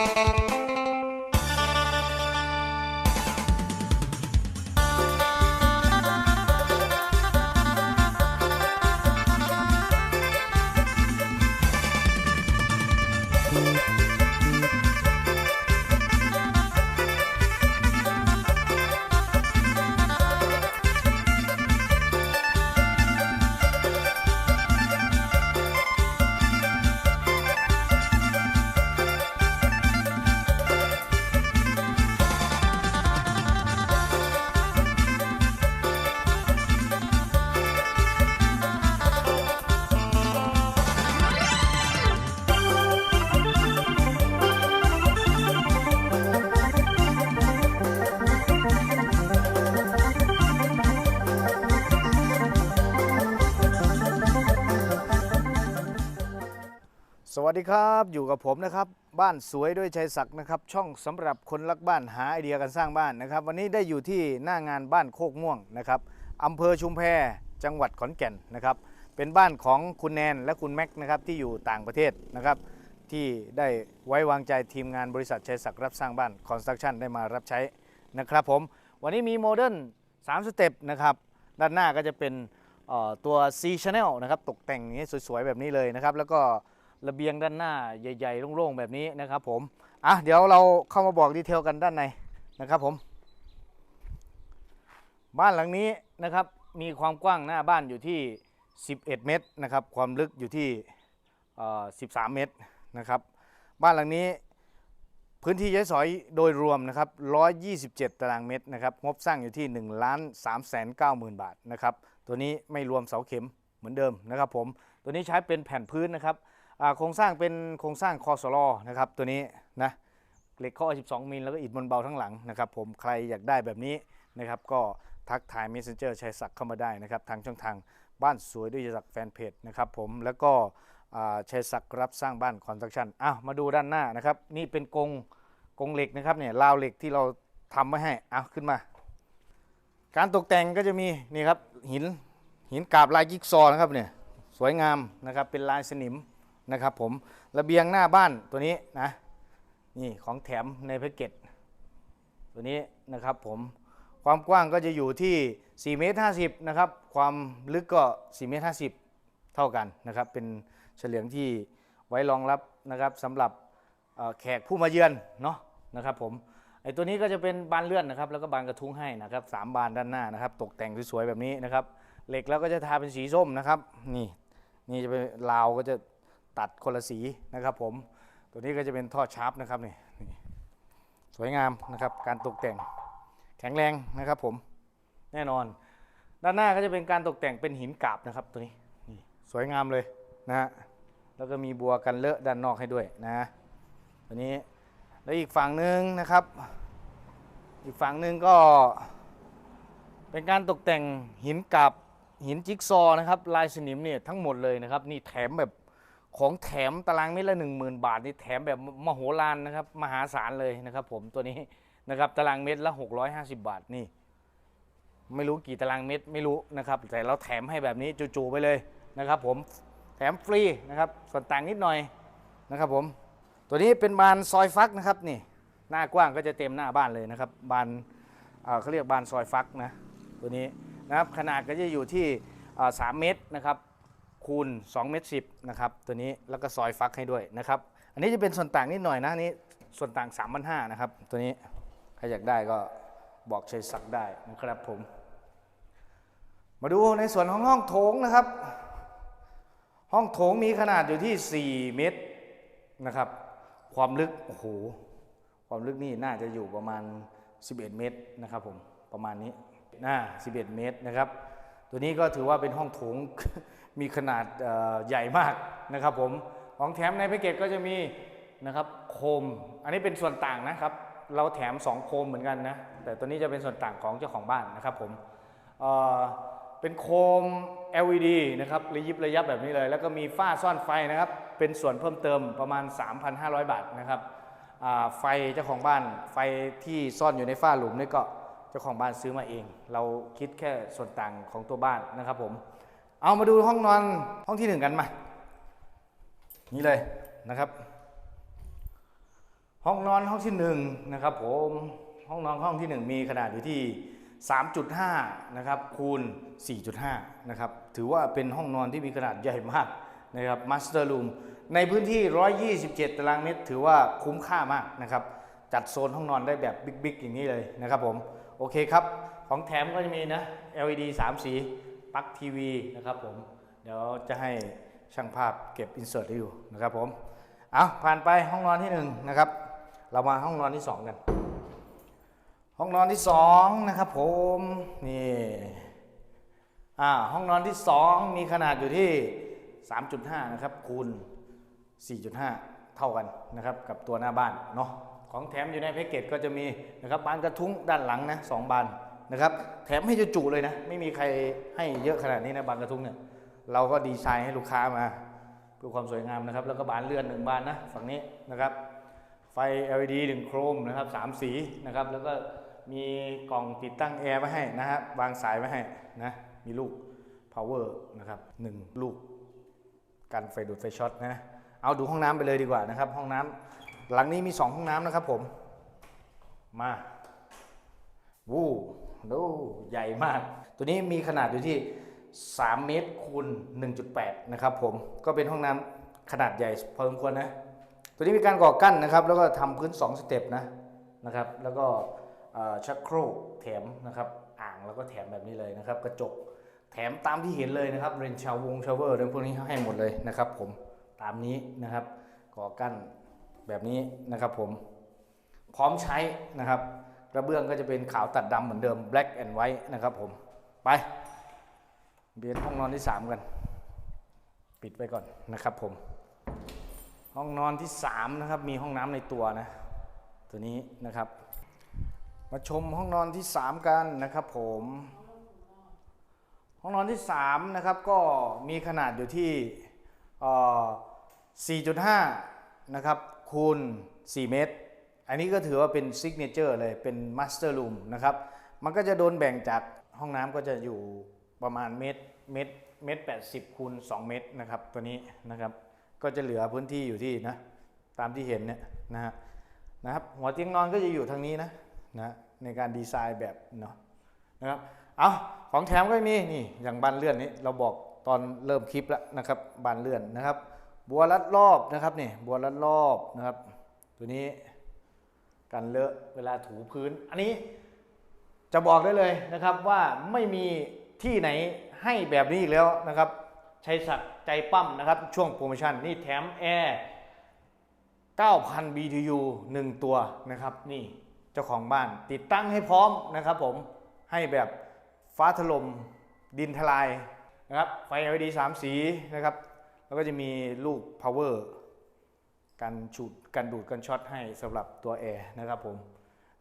ส วัสดีครับอยู่กับผมนะครับ บ้านสวยด้วยชัยศักดิ์นะครับ ช่องสำหรับคนรักบ้านหาไอเดียการสร้างบ้านนะครับ วันนี้ได้อยู่ที่หน้างานบ้านโคกม่วงนะครับอำเภอชุมแพจังหวัดขอนแก่นนะครับ เป็นบ้านของคุณแนนและคุณแม็กนะครับที่อยู่ต่างประเทศนะครับ ที่ได้ไว้วางใจทีมงานบริษัทชัยศักดิ์รับสร้างบ้านคอนสตรักชั่นได้มารับใช้นะครับผมวันนี้มีโมเดิร์น3สเต็ปนะครับด้านหน้าก็จะเป็นตัว C Channel นะครับตกแต่งนี้สวยๆแบบนี้เลยนะครับ แล้วก็ ระเบียงด้านหน้าใหญ่ๆโล่งๆแบบนี้นะครับผมอะเดี๋ยวเราเข้ามาบอกดีเทลกันด้านในนะครับผม บ้านหลังนี้นะครับมีความกว้างหน้าบ้านอยู่ที่ 11 เมตรนะครับความลึกอยู่ที่ 13 เมตรนะครับบ้านหลังนี้พื้นที่ใช้สอยโดยรวมนะครับ 127 ตารางเมตรนะครับ งบสร้างอยู่ที่1ล้าน3แสน9หมื่นบาทนะครับ ตัวนี้ไม่รวมเสาเข็มเหมือนเดิมนะครับผม ตัวนี้ใช้เป็นแผ่นพื้นนะครับ โครงสร้างเป็นโครงสร้างคอสลอนะครับตัวนี้นะเหล็กข้อ 12 มิลแล้วก็อิฐมวลเบาทั้งหลังนะครับผมใครอยากได้แบบนี้นะครับก็ทักทาย Messenger ชัยศักดิ์เข้ามาได้นะครับทางช่องทางบ้านสวยด้วยชัยศักดิ์แฟนเพจนะครับผมแล้วก็ชัยศักดิ์รับสร้างบ้านคอนสตรักชั่นอ้าวมาดูด้านหน้านะครับนี่เป็นกรงกรงเหล็กนะครับเนี่ยราวเหล็กที่เราทำไว้ให้อ้าวขึ้นมา การตกแต่งก็จะมีนี่ครับหินหินกาบลายจิ๊กซอนะครับเนี่ยสวยงามนะครับเป็นลายสนิม นะครับผมระเบียงหน้าบ้านตัวนี้นะนี่ของแถมในแพ็กเกจตัวนี้นะครับผมความกว้างก็จะอยู่ที่4เมตร50นะครับความลึกก็4เมตร50 เท่ากันนะครับเป็นเฉลียงที่ไว้รองรับนะครับสำหรับแขกผู้มาเยือนเนาะนะครับผมไอตัวนี้ก็จะเป็นบานเลื่อนนะครับ แล้วก็บานกระทุ้งให้นะครับสามบานด้านหน้านะครับ ตกแต่งสวยๆแบบนี้นะครับ เหล็กแล้วก็จะทาเป็นสีส้มนะครับ นี่นี่จะเป็นราวก็จะ ตัดคนละสีนะครับผม ตัวนี้ก็จะเป็นท่อชาร์ปนะครับนี่สวยงามนะครับการตกแต่งแข็งแรงนะครับผมแน่นอน ด้านหน้าก็จะเป็นการตกแต่งเป็นหินกาบนะครับตัวนี้นี่สวยงามเลยนะฮะแล้วก็มีบัวกันเลอะด้านนอกให้ด้วยนะตัวนี้แล้วอีกฝั่งหนึ่งนะครับ อีกฝั่งหนึ่งก็ เป็นการตกแต่งหินกาบหินจิ๊กซอว์นะครับลายสนิมเนี่ยทั้งหมดเลยนะครับ นี่แถมแบบ ของแถมตารางเมตรละ 1 0,000 บาทนี่แถมแบบมโหฬารนะครับมหาศาลเลยนะครับ ผมตัวนี้นะครับตารางเมตรละ 650 บาทนี่ ไม่รู้กี่ตารางเมตรไม่รู้นะครับ แต่เราแถมให้แบบนี้จู่ๆไปเลยนะครับ ผมแถมฟรีนะครับส่วนต่างนิดหน่อยนะครับ ผมตัวนี้เป็นบานซอยฟักนะครับนี่หน้ากว้างก็จะเต็มหน้าบ้านเลยนะครับบานเอ่อเขาเรียกบานซอยฟักนะตัวนี้นะครับขนาดก็จะอยู่ที่เอ่อ3เมตรนะครับ คูณ2เมตร10นะครับตัวนี้แล้วก็ซอยฟักให้ด้วยนะครับ อันนี้จะเป็นส่วนต่างนิดหน่อยนะนี้ส่วนต่าง3 5 0 0นะครับ ตัวนี้ใครอยากได้ก็บอกชัยศักได้นะครับผม มาดูในส่วนของห้องโถงนะครับ ห้องโถงมีขนาดอยู่ที่ 4 เมตรนะครับ ความลึกโอ้โหความลึกนี่น่าจะอยู่ประมาณ 11 เมตรนะครับผมประมาณนี้น่า11 เมตรนะครับ ตัวนี้ก็ถือว่าเป็นห้องโถง มีขนาดใหญ่มากนะครับผมของแถมในแพ็กเกจก็จะมีนะครับโคม อันนี้เป็นส่วนต่างนะครับ เราแถม 2 โคมเหมือนกันนะแต่ตัวนี้จะเป็นส่วนต่างของเจ้าของบ้านนะครับผมเเป็นโคม LED นะครับระยิบระยับแบบนี้เลย แล้วก็มีฝ้าซ่อนไฟนะครับ เป็นส่วนเพิ่มเติมประมาณ 3,500 บาทนะครับไฟเจ้าของบ้านไฟที่ซ่อนอยู่ในฝ้าหลุมนี่ก็เจ้าของบ้านซื้อมาเอง เราคิดแค่ส่วนต่างของตัวบ้านนะครับผม เอามาดูห้องนอนห้องที่หนึ่งกันมา นี่เลยนะครับ ห้องนอนห้องที่หนึ่งนะครับผมห้องนอนห้องที่หนึ่งมีขนาดอยู่ที่ 3.5 นะครับคูณ 4.5 นะครับ ถือว่าเป็นห้องนอนที่มีขนาดใหญ่มากนะครับมาสเตอร์รูมในพื้นที่ 127 ตารางเมตร ถือว่าคุ้มค่ามากนะครับ จัดโซนห้องนอนได้แบบบิ๊กๆอย่างนี้เลยนะครับผม โอเคครับ ของแถมก็จะมีนะ LED 3 สี ปลั๊กทีวีนะครับผม เดี๋ยวจะให้ช่างภาพเก็บอินเสิร์ตให้ดูนะครับผมเอาผ่านไปห้องนอนที่หนึ่งนะครับ เรามาห้องนอนที่สองกัน ห้องนอนที่สองนะครับผมนี่อ่าห้องนอนที่สองมีขนาดอยู่ที่ 3.5 นะครับคูณ 4.5 เท่ากันนะครับกับตัวหน้าบ้านเนาะของแถมอยู่ในแพ็กเกจก็จะมีนะครับบานกระทุ้งด้านหลังนะสองบาน นะครับแถมให้จุๆเลยนะ ไม่มีใครให้เยอะขนาดนี้นะบานกระทุ้งเนี่ยเราก็ดีไซน์ให้ลูกค้ามาเพื่อความสวยงามนะครับ แล้วก็บานเลื่อนหนึ่งบานนะฝั่งนี้นะครับ ไฟ LED หนึ่งโครมนะครับสามสีนะครับ แล้วก็มีกล่องติดตั้งแอร์ไว้ให้นะฮะวางสายไว้ให้นะ มีลูก power นะครับหนึ่งลูกกันไฟดูดไฟช็อตนะเอาดูห้องน้ำไปเลยดีกว่านะครับ ห้องน้ำหลังนี้มี 2 ห้องน้ำนะครับผม มา วู้ ดูใหญ่มาก ตัวนี้มีขนาดอยู่ที่ 3 เมตรคูณ 1.8 นะครับผม ก็เป็นห้องน้ำขนาดใหญ่พอสมควรนะ ตัวนี้มีการก่อกั้นนะครับ แล้วก็ทำพื้น 2 สเต็ปนะ นะครับ แล้วก็ชักโครกแถมนะครับ อ่างแล้วก็แถมแบบนี้เลยนะครับ กระจกแถมตามที่เห็นเลยนะครับ เรนชาววงชาวเวอร์เรื่องพวกนี้ให้หมดเลยนะครับ ผม ตามนี้นะครับ ก่อกั้นแบบนี้นะครับผม พร้อมใช้นะครับ กระเบื้องก็จะเป็นขาวตัดดำเหมือนเดิม black and white นะครับผม ไปเบียนห้องนอนที่ 3 กัน ปิดไปก่อนนะครับผม ห้องนอนที่ 3 นะครับ มีห้องน้ำในตัวนะ ตัวนี้นะครับ มาชมห้องนอนที่ 3 กันนะครับผม ห้องนอนที่ 3 นะครับ ก็มีขนาดอยู่ที่4.5 นะครับคูณ 4 เมตร อันนี้ก็ถือว่าเป็นซิกเนเจอร์เลยเป็นมาสเตอร์รูมนะครับ มันก็จะโดนแบ่งจากห้องน้ำก็จะอยู่ประมาณเมตรเมตรเมตร80คูณ2เมตรนะครับตัวนี้นะครับก็จะเหลือพื้นที่อยู่ที่นะตามที่เห็นเนี่ยนะฮะนะครับหัวเตียงนอนก็จะอยู่ทางนี้นะนะในการดีไซน์แบบเนาะนะครับเอาของแถมก็มีนี่อย่างบานเลื่อนนี้เราบอกตอนเริ่มคลิปแล้วนะครับบานเลื่อนนะครับ บัวรัดรอบนะครับนี่บัวรัดรอบนะครับ ตัวนี้ กันเลอะเวลาถูพื้น อันนี้จะบอกได้เลยนะครับว่าไม่มีที่ไหนให้แบบนี้อีกแล้วนะครับชัยศักดิ์ใจปั้มนะครับ ช่วงโปรโมชั่นนี่แถมแอร์9,000 BTU 1 ตัวนะครับนี่เจ้าของบ้านติดตั้งให้พร้อมนะครับผมให้แบบฟ้าถล่มดินทลายนะครับไฟ LED 3 สีนะครับ แล้วก็จะมีลูก power กันฉุดกันดูดกันช็อตให้สำหรับตัวแอร์นะครับผม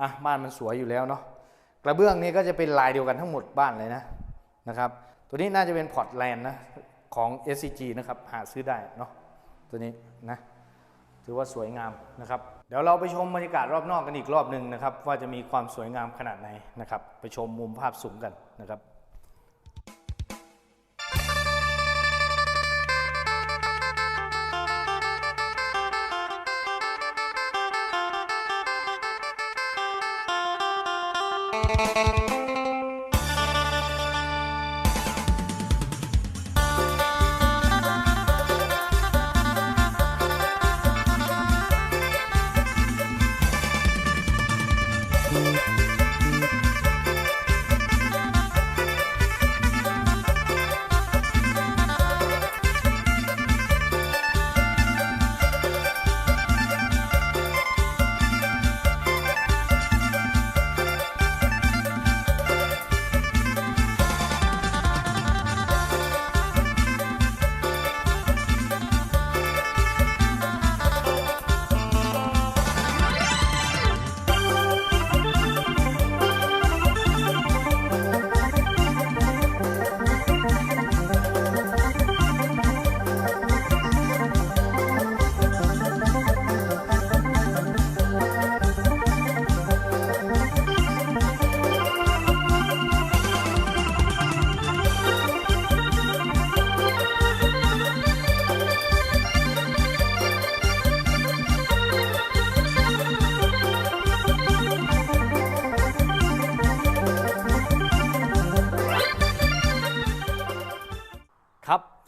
อะบ้านมันสวยอยู่แล้วเนาะกระเบื้องนี้ก็จะเป็นลายเดียวกันทั้งหมดบ้านเลยนะนะครับตัวนี้น่าจะเป็นพอร์ตแลนด์นะของ SCG นะครับหาซื้อได้เนาะตัวนี้นะถือว่าสวยงามนะครับเดี๋ยวเราไปชมบรรยากาศรอบนอกกันอีกรอบหนึ่งนะครับว่าจะมีความสวยงามขนาดไหนนะครับไปชมมุมภาพสูงกันนะครับ เ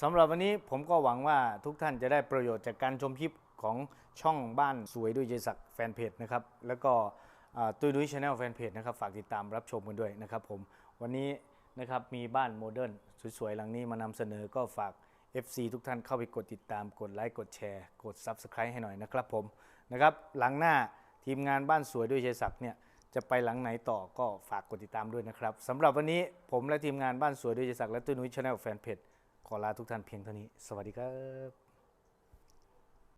สำหรับวันนี้ผมก็หวังว่าทุกท่านจะได้ประโยชน์จากการชมคลิปของช่องบ้านสวยด้วยเจศักแฟนเพจนะครับ แล้วก็ตุ้ยดุ้ยชาแนลแฟนเพจนะครับฝากติดตามรับชมกันด้วยนะครับผมวันนี้นะครับมีบ้านโมเดิร์นสวยๆหลังนี้มานำเสนอก็ฝาก FC ทุกท่านเข้าไปกดติดตามกดไลค์กดแชร์ กด Subscribe ให้หน่อยนะครับผมนะครับหลังหน้าทีมงานบ้านสวยด้วยเจศักเนี่ยจะไปหลังไหนต่อก็ฝากกดติดตามด้วยนะครับสำหรับวันนี้ผมและทีมงานบ้านสวยด้วยเจศักและตุ้ยนุ้ยชาแนลแฟนเพจ ขอลาทุกท่านเพียงเท่านี้ สวัสดีครับ